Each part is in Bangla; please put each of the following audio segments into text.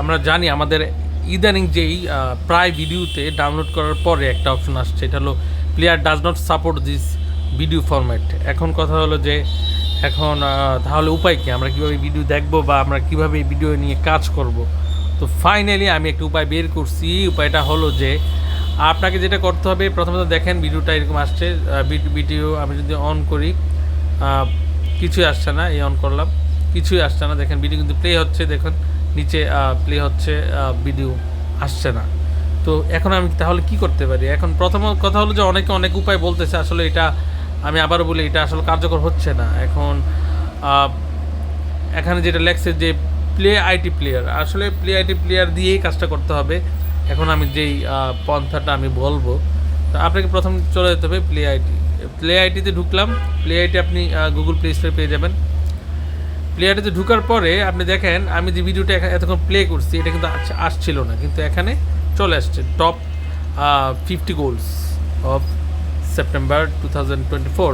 আমরা জানি আমাদের ইদানিং যেই প্রায় ভিডিওতে ডাউনলোড করার পরে একটা অপশন আসছে, এটা হলো player does not support this video format এখন কথা হলো যে, এখন তাহলে উপায় কি? আমরা কীভাবে ভিডিও দেখব বা আমরা কীভাবে ভিডিও নিয়ে কাজ করব? তো ফাইনালি আমি একটা উপায় বের করছি। উপায়টা হলো যে, আপনাকে যেটা করতে হবে, প্রথমত দেখেন ভিডিওটা এরকম আসছে। ভিডিও আমি যদি অন করি কিছুই আসছে না, এই অন করলাম। কিছুই আসছে না। দেখেন ভিডিও কিন্তু প্লে হচ্ছে, দেখুন, নিচে প্লে হচ্ছে ভিডিও আসছে না। তো এখন আমি তাহলে কি করতে পারি? এখন প্রথম কথা হলো যে অনেকে অনেক উপায় বলতেছে, আসলে এটা আমি আবারও বলি, এটা আসলে কার্যকর হচ্ছে না। এখন এখানে যেটা লেখছে যে প্লে আইটি প্লেয়ার আসলে প্লে আইটি প্লেয়ার দিয়েই কাজটা করতে হবে। এখন আমি যেই পন্থাটা আমি বলব, তো আপনাকে প্রথম চলে যেতে হবে প্লে আইটি প্লে আইটিতে ঢুকলাম প্লে আইটি আপনি গুগল প্লে স্টোরে পেয়ে যাবেন। প্লেয়ারটিতে ঢুকার পরে আপনি দেখেন, আমি যে ভিডিওটা এতক্ষণ প্লে করছি, এটা কিন্তু আস- আসছিল না। কিন্তু এখানে চলে আসছে top fifty goals of September two thousand twenty four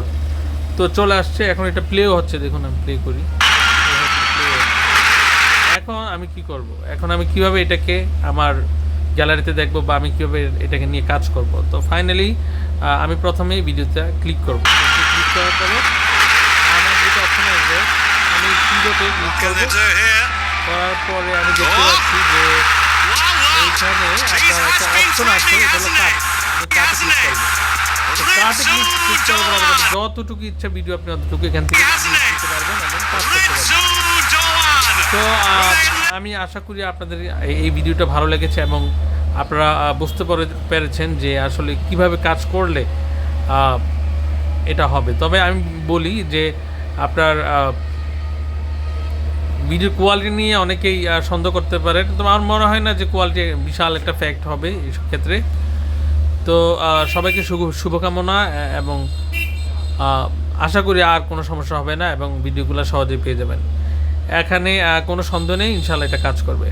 তো চলে আসছে, এখন এটা প্লেও হচ্ছে, দেখুন আমি প্লে করি। এখন আমি কি করব? এখন আমি কীভাবে এটাকে আমার গ্যালারিতে দেখব বা আমি কীভাবে এটাকে নিয়ে কাজ করব? তো ফাইনালি আমি প্রথমেই ভিডিওতে ক্লিক করব। ক্লিক করার পরে আমার যেটা অপশন আসবে আমি ভিডিওতে ক্লিক করব? করার পরে আমি দেখতে পাচ্ছি যে এইখানে আপনার একটা অপশন আছে এটা হলো কাট ক্লিক করব। কাটে ক্লিক ক্লিক করার পরে যতটুকু ইচ্ছা ভিডিও আপনি অতটুকু এখান থেকে ক্লিক পারবেন এবং কাজ করতে পারবেন। তো আমি আশা করি আপনাদের এই- এই ভিডিওটা ভালো লেগেছে এবং আপনারা বুঝতে পারে- পেরেছেন যে আসলে কীভাবে কাজ করলে এটা হবে। তবে আমি বলি যে আপনার ভিডিও কোয়ালিটি নিয়ে অনেকেই সন্দেহ করতে পারে। তো আমার মনে হয় না যে কোয়ালিটি বিশাল একটা ফ্যাক্ট হবে এসব ক্ষেত্রে। তো সবাইকে শুভ, শুভকামনা এবং আশা করি আর কোনো সমস্যা হবে না, এবং ভিডিওগুলো সহজেই পেয়ে যাবেন। এখানে কোনো সন্দেহ নেই ইনশাল্লাহ এটা কাজ করবে।